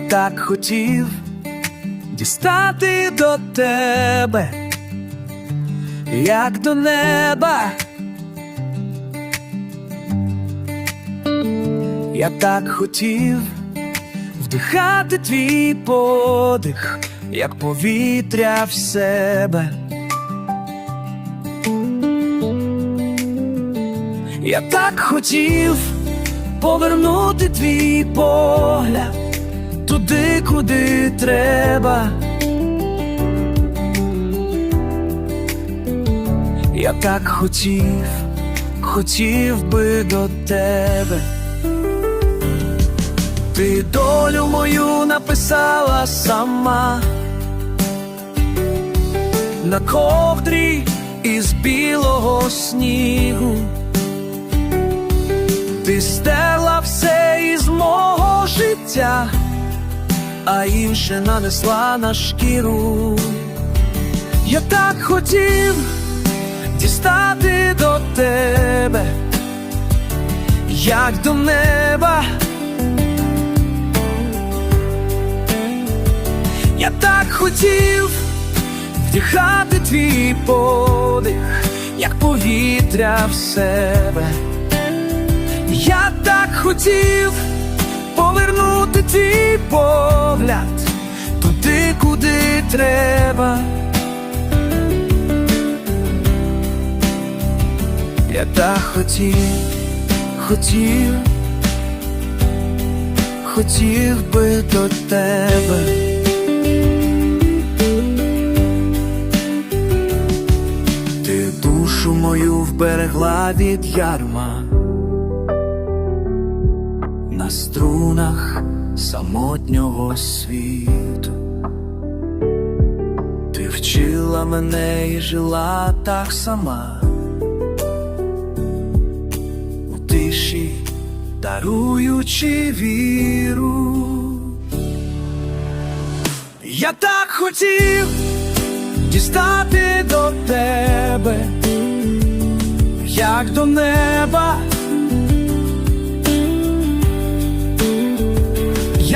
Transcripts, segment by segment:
так хотів дістати до тебе, як до неба. Я так хотів вдихати твій подих, як повітря в себе. Я так хотів повернути твій погляд туди, куди треба. Я так хотів, хотів би до тебе. Ти долю мою написала сама на ковдрі із білого снігу. Ти стерла все із мого життя, а інше нанесла на шкіру. Я так хотів дістати до тебе, як до неба. Я так хотів вдихати твій подих, як повітря в себе. Я так хотів повернути твій погляд туди, куди треба. Я так хотів, хотів, хотів би до тебе. Ти душу мою вберегла від ярма струнах самотнього світу. Ти вчила мене і жила так сама. У тиші даруючи віру. Я так хотів дістати до тебе, як до неба.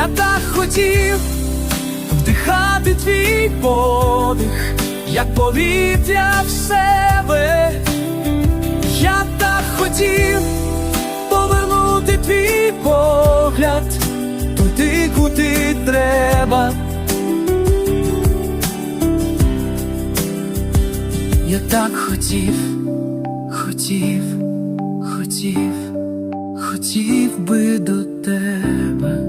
Я так хотів вдихати твій подих, як повітря в себе. Я так хотів повернути твій погляд туди, куди треба. Я так хотів, хотів, хотів, хотів би до тебе.